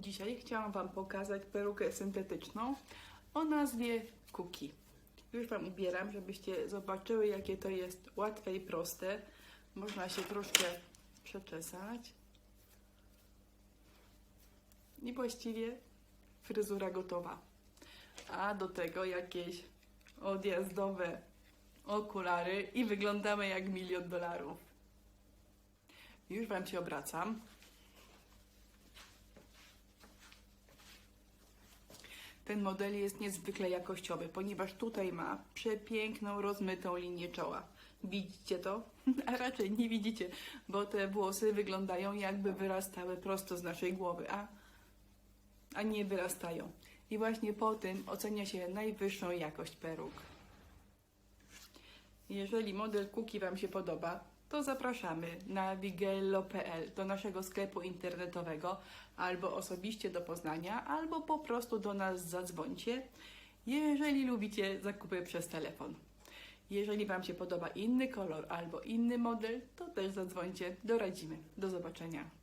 Dzisiaj chciałam Wam pokazać perukę syntetyczną o nazwie Cookie. Już Wam ubieram, żebyście zobaczyły, jakie to jest łatwe i proste. Można się troszkę przeczesać. I właściwie fryzura gotowa. A do tego jakieś odjazdowe okulary i wyglądamy jak milion dolarów. Już Wam się obracam. Ten model jest niezwykle jakościowy, ponieważ tutaj ma przepiękną, rozmytą linię czoła. Widzicie to? A raczej nie widzicie, bo te włosy wyglądają jakby wyrastały prosto z naszej głowy, a, a nie wyrastają. I właśnie po tym ocenia się najwyższą jakość peruk. Jeżeli model Cookie Wam się podoba, to zapraszamy na wigello.pl do naszego sklepu internetowego albo osobiście do Poznania, albo po prostu do nas zadzwońcie, jeżeli lubicie zakupy przez telefon. Jeżeli Wam się podoba inny kolor albo inny model, to też zadzwońcie, doradzimy. Do zobaczenia.